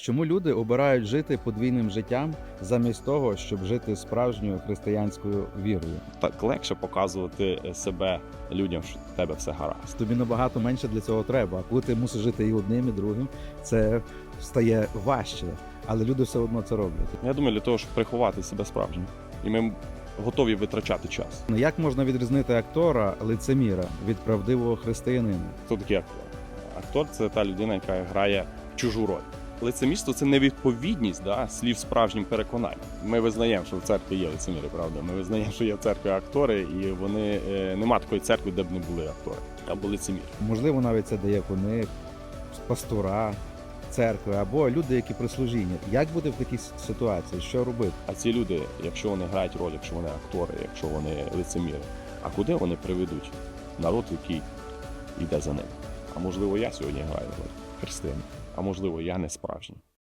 Чому люди обирають жити подвійним життям замість того, щоб жити справжньою християнською вірою? Так легше показувати е, себе людям, що в тебе все гаразд. Тобі набагато менше для цього треба. А коли ти мусиш жити і одним, і другим, це стає важче. Але люди все одно це роблять. Я думаю, для того, щоб приховати себе справжнім. І ми готові витрачати час. Ну, Як можна відрізнити актора лицеміра від правдивого християнина? Хто такий актор? Актор це та людина, яка грає чужу роль. Лицемірство це невідповідність да, слів справжнім переконанням. Ми визнаємо, що в церкві є лицеміри, правда. Ми визнаємо, що є в церкві актори, і вони е, нема такої церкви, де б не були актори або лицеміри. Можливо, навіть це диякони, пастора, церкви або люди, які при служінні. Як буде в такій ситуації? Що робити? А ці люди, якщо вони грають роль, якщо вони актори, якщо вони лицеміри, а куди вони приведуть народ, який йде за ним? А можливо, я сьогодні граю роль християн, а можливо, я не справжній.